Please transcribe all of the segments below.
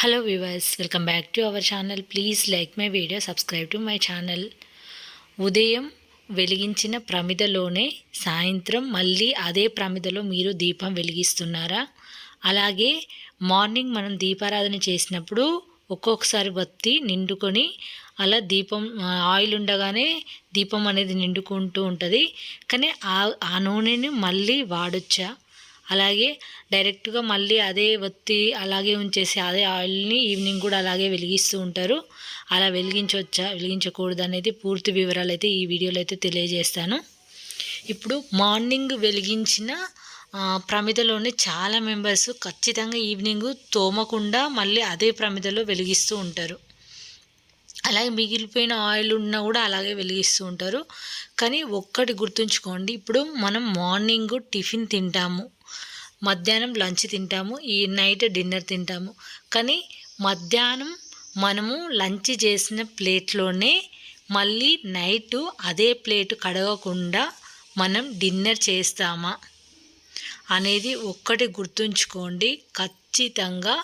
Hello viewers welcome back to our channel please like my video subscribe to my channel ఉదయం వెలిగించిన ప్రమిదలోనే సాయంత్రం మళ్ళీ అదే ప్రమిదలో మీరు దీపం వెలిగిస్తున్నారా? అలాగే మార్నింగ్ మనం దీపారాధన చేసినప్పుడు ఒక్కొక్కసారి బత్తి నిండుకొని అలా దీపం ఆయిల్ ఉండగానే దీపం అనేది నిండుకుంటూ ఉంటుంది. కానీ ఆ ఆ నూనెని మళ్ళీ వాడొచ్చా? అలాగే డైరెక్ట్గా మళ్ళీ అదే ఒత్తి అలాగే ఉంచేసి అదే ఆయిల్ని ఈవినింగ్ కూడా అలాగే వెలిగిస్తూ ఉంటారు. అలా వెలిగించవచ్చా వెలిగించకూడదు అనేది పూర్తి వివరాలు అయితే ఈ వీడియోలో అయితే తెలియజేస్తాను. ఇప్పుడు మార్నింగ్ వెలిగించిన ప్రమిదలోనే చాలా మెంబర్స్ ఖచ్చితంగా ఈవినింగ్ తోమకుండా మళ్ళీ అదే ప్రమిదలో వెలిగిస్తూ ఉంటారు. అలాగే మిగిలిపోయిన ఆయిల్ ఉన్నా కూడా అలాగే వెలిగిస్తూ ఉంటారు. కానీ ఒక్కటి గుర్తుంచుకోండి ఇప్పుడు మనం మార్నింగ్ టిఫిన్ తింటాము. మధ్యాహ్నం లంచ్ తింటాము ఈ నైట్ డిన్నర్ తింటాము. కానీ మధ్యాహ్నం మనము లంచ్ చేసిన ప్లేట్లోనే మళ్ళీ నైట్ అదే ప్లేట్ కడగకుండా మనం డిన్నర్ చేస్తామా అనేది ఒక్కటి గుర్తుంచుకోండి. ఖచ్చితంగా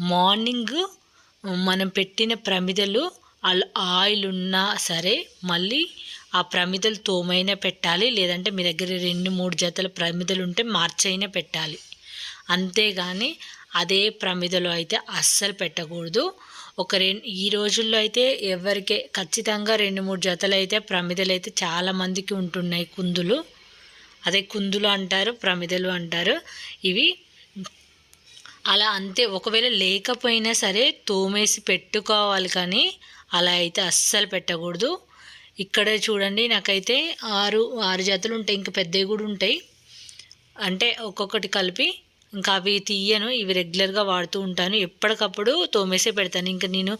మార్నింగ్ మనం పెట్టిన ప్రమిదలు ఆయిల్ ఉన్నా సరే మళ్ళీ ఆ ప్రమిదలు తోమైనా పెట్టాలి లేదంటే మీ దగ్గర రెండు మూడు జతల ప్రమిదలు ఉంటే మార్చైనా పెట్టాలి. అంతేగాని అదే ప్రమిదలో అయితే అస్సలు పెట్టకూడదు. ఒక రెండు ఈ రోజుల్లో అయితే ఎవరికే ఖచ్చితంగా రెండు మూడు జతలు అయితే ప్రమిదలు అయితే చాలా మందికి ఉంటున్నాయి కుందులు. అదే కుందులు అంటారు ప్రమిదలు అంటారు. ఇవి అలా అంతే. ఒకవేళ లేకపోయినా సరే తోమేసి పెట్టుకోవాలి కానీ అలా అయితే అస్సలు పెట్టకూడదు. ఇక్కడ చూడండి నాకైతే ఆరు ఆరు జతలు ఉంటాయి. ఇంకా పెద్దవి కూడా ఉంటాయి. అంటే ఒక్కొక్కటి కలిపి ఇంకా అవి తీయను ఇవి రెగ్యులర్గా వాడుతూ ఉంటాను. ఎప్పటికప్పుడు తోమేసే పెడతాను. ఇంకా నేను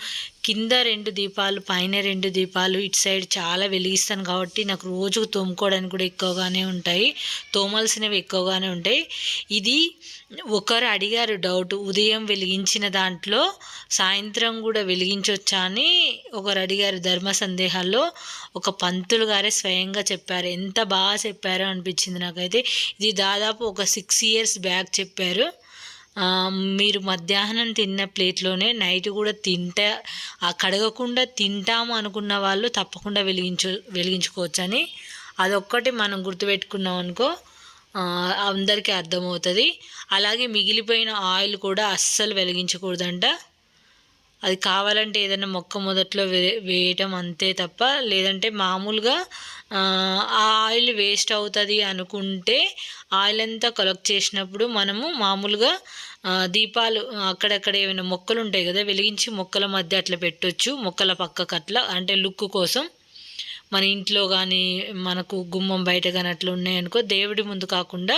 కింద రెండు దీపాలు పైన రెండు దీపాలు ఇటు సైడ్ చాలా వెలిగిస్తాను కాబట్టి నాకు రోజుకు తోముకోవడానికి కూడా ఎక్కువగానే ఉంటాయి. తోమాల్సినవి ఎక్కువగానే ఉంటాయి. ఇది ఒకరు అడిగారు డౌట్ ఉదయం వెలిగించిన దాంట్లో సాయంత్రం కూడా వెలిగించవచ్చా అని ఒకరు అడిగారు ధర్మ సందేహాల్లో. ఒక పంతులు గారే స్వయంగా చెప్పారు. ఎంత బాగా చెప్పారో అనిపించింది నాకైతే. ఇది దాదాపు ఒక సిక్స్ ఇయర్స్ బ్యాక్ చెప్పారు. మీరు మధ్యాహ్నం తిన్న ప్లేట్లోనే నైట్ కూడా తింటా కడగకుండా తింటాము అనుకున్న వాళ్ళు తప్పకుండా వెలిగించు వెలిగించుకోవచ్చని అదొక్కటి మనం గుర్తుపెట్టుకున్నాం అనుకో అందరికీ అర్థమవుతుంది. అలాగే మిగిలిపోయిన ఆయిల్ కూడా అస్సలు వెలిగించకూడదంట. అది కావాలంటే ఏదైనా మొక్క మొదట్లో వే వేయటం అంతే తప్ప లేదంటే మామూలుగా ఆ ఆయిల్ వేస్ట్ అవుతుంది అనుకుంటే ఆయిల్ అంతా కలెక్ట్ చేసినప్పుడు మనము మామూలుగా దీపాలు అక్కడక్కడ ఏమైనా మొక్కలు ఉంటాయి కదా వెలిగించి మొక్కల మధ్య అట్లా పెట్టొచ్చు మొక్కల పక్కకు అట్లా అంటే లుక్ కోసం. మన ఇంట్లో కానీ మనకు గుమ్మం బయట కానీ అట్లా ఉన్నాయనుకో దేవుడి ముందు కాకుండా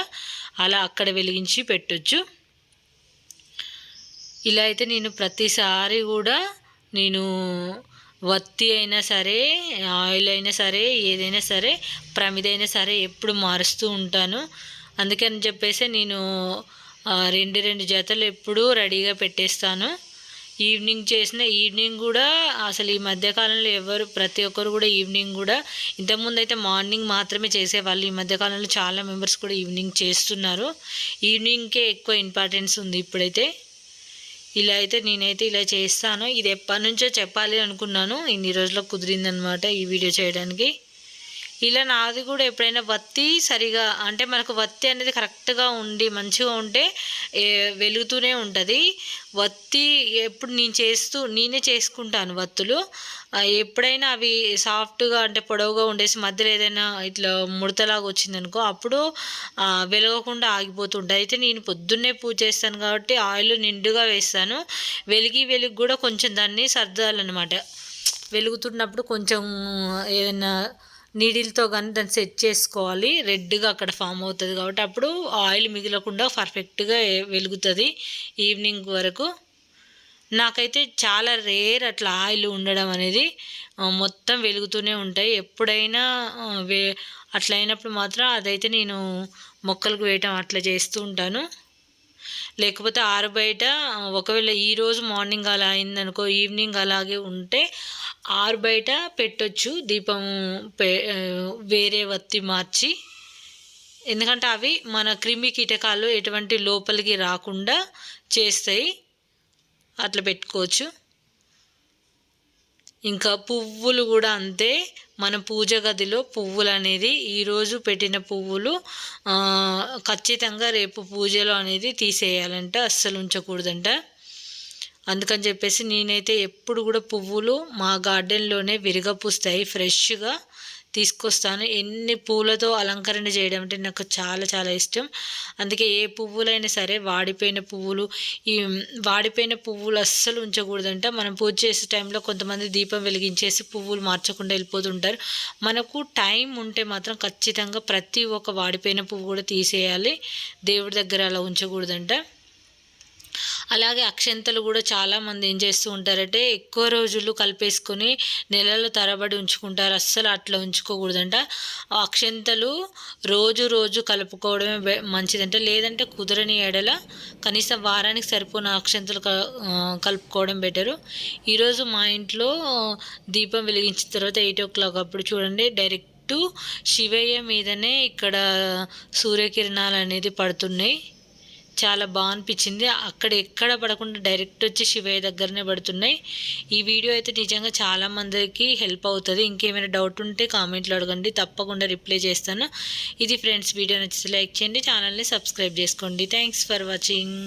అలా అక్కడ వెలిగించి పెట్టొచ్చు. ఇలా అయితే నేను ప్రతిసారి కూడా నేను వత్తి అయినా సరే ఆయిల్ అయినా సరే ఏదైనా సరే ప్రమిదైనా సరే ఎప్పుడు మారుస్తూ ఉంటాను. అందుకని చెప్పేసి నేను రెండు రెండు జతలు ఎప్పుడూ రెడీగా పెట్టేస్తాను. ఈవినింగ్ చేసిన ఈవినింగ్ కూడా అసలు ఈ మధ్యకాలంలో ఎవరు ప్రతి ఒక్కరు కూడా ఈవినింగ్ కూడా ఇంతకుముందు అయితే మార్నింగ్ మాత్రమే చేసేవాళ్ళు. ఈ మధ్యకాలంలో చాలా మెంబర్స్ కూడా ఈవినింగ్ చేస్తున్నారు. ఈవినింగ్కే ఎక్కువ ఇంపార్టెన్స్ ఉంది ఇప్పుడైతే. ఇలా అయితే నేనైతే ఇలా చేస్తాను. ఇది ఎప్పటి నుంచో చెప్పాలి అనుకున్నాను. ఇన్ని రోజులకు కుదిరిందనమాట ఈ వీడియో చేయడానికి. ఇలా నాది కూడా ఎప్పుడైనా వత్తి సరిగా అంటే మనకు వత్తి అనేది కరెక్ట్గా ఉండి మంచిగా ఉంటే వెలుగుతూనే ఉంటుంది. వత్తి ఎప్పుడు నేను చేస్తూ నేనే చేసుకుంటాను వత్తులు. ఎప్పుడైనా అవి సాఫ్ట్గా అంటే పొడవుగా ఉండేసి మధ్యలో ఏదైనా ఇట్లా ముడతలాగా వచ్చిందనుకో అప్పుడు వెలగకుండా ఆగిపోతుంటాయి. అయితే నేను పొద్దున్నే పూజ చేస్తాను కాబట్టి ఆయిల్ నిండుగా వేస్తాను. వెలిగి వెలిగి కూడా కొంచెం దాన్ని సర్దాలన్నమాట. వెలుగుతున్నప్పుడు కొంచెం ఏదైనా నీడిల్తో కానీ దాన్ని సెట్ చేసుకోవాలి. రెడ్గా అక్కడ ఫామ్ అవుతుంది కాబట్టి అప్పుడు ఆయిల్ మిగలకుండా పర్ఫెక్ట్గా వెలుగుతుంది ఈవినింగ్ వరకు. నాకైతే చాలా రేర్ అట్లా ఆయిల్ ఉండడం అనేది మొత్తం వెలుగుతూనే ఉంటాయి. ఎప్పుడైనా వే అట్లా అయినప్పుడు మాత్రం అదైతే నేను మొక్కలకు వేయటం అట్లా చేస్తూ ఉంటాను. లేకపోతే ఆరు బయట ఒకవేళ ఈరోజు మార్నింగ్ అలా అయిందనుకో ఈవినింగ్ అలాగే ఉంటే ఆరు బయట పెట్టొచ్చు. దీపం పె వేరే వత్తి మార్చి. ఎందుకంటే అవి మన క్రిమి కీటకాలు ఎటువంటి లోపలికి రాకుండా చేస్తాయి. అట్లా పెట్టుకోవచ్చు. ఇంకా పువ్వులు కూడా అంతే. మన పూజ గదిలో పువ్వులు అనేది ఈరోజు పెట్టిన పువ్వులు ఖచ్చితంగా రేపు పూజలో అనేది తీసేయాలంట. అస్సలు ఉంచకూడదంట. అందుకని చెప్పేసి నేనైతే ఎప్పుడు కూడా పువ్వులు మా గార్డెన్లోనే విరగపూస్తాయి ఫ్రెష్గా తీసుకొస్తాను. ఎన్ని పూలతో అలంకరణ చేయడం అంటే నాకు చాలా చాలా ఇష్టం. అందుకే ఏ పువ్వులైనా సరే వాడిపోయిన పువ్వులు ఈ వాడిపోయిన పువ్వులు అస్సలు ఉంచకూడదంట. మనం పూజ చేసే టైంలో కొంతమంది దీపం వెలిగించేసి పువ్వులు మార్చకుండా వెళ్ళిపోతుంటారు. మనకు టైం ఉంటే మాత్రం ఖచ్చితంగా ప్రతి ఒక్క వాడిపోయిన పువ్వు కూడా తీసేయాలి. దేవుడి దగ్గర అలా ఉంచకూడదంట. అలాగే అక్షంతలు కూడా చాలామంది ఏం చేస్తూ ఉంటారంటే ఎక్కువ రోజులు కలిపేసుకొని నెలల తరబడి ఉంచుకుంటారు. అస్సలు అట్లా ఉంచుకోకూడదంట. అక్షంతలు రోజు రోజు కలుపుకోవడమే మంచిదంట. లేదంటే కుదరని ఎడల కనీసం వారానికి సరిపోయిన అక్షంతలు కలుపుకోవడం బెటరు. ఈరోజు మా ఇంట్లో దీపం వెలిగించిన తర్వాత ఎయిట్ ఓ క్లాక్ అప్పుడు చూడండి డైరెక్ట్ శివయ్య మీదనే ఇక్కడ సూర్యకిరణాలు అనేది పడుతున్నాయి. చాలా బాగా అనిపించింది అక్కడ ఎక్కడ పడకుండా డైరెక్ట్ వచ్చి శివయ్య దగ్గరనే పడుతున్నాయి. ఈ వీడియో అయితే నిజంగా చాలా మందికి హెల్ప్ అవుతుంది. ఇంకేమైనా డౌట్ ఉంటే కామెంట్లో అడగండి. తప్పకుండా రిప్లై చేస్తాను. ఇది ఫ్రెండ్స్ వీడియో నచ్చితే లైక్ చేయండి. ఛానల్ని సబ్స్క్రైబ్ చేసుకోండి. Thanks for watching.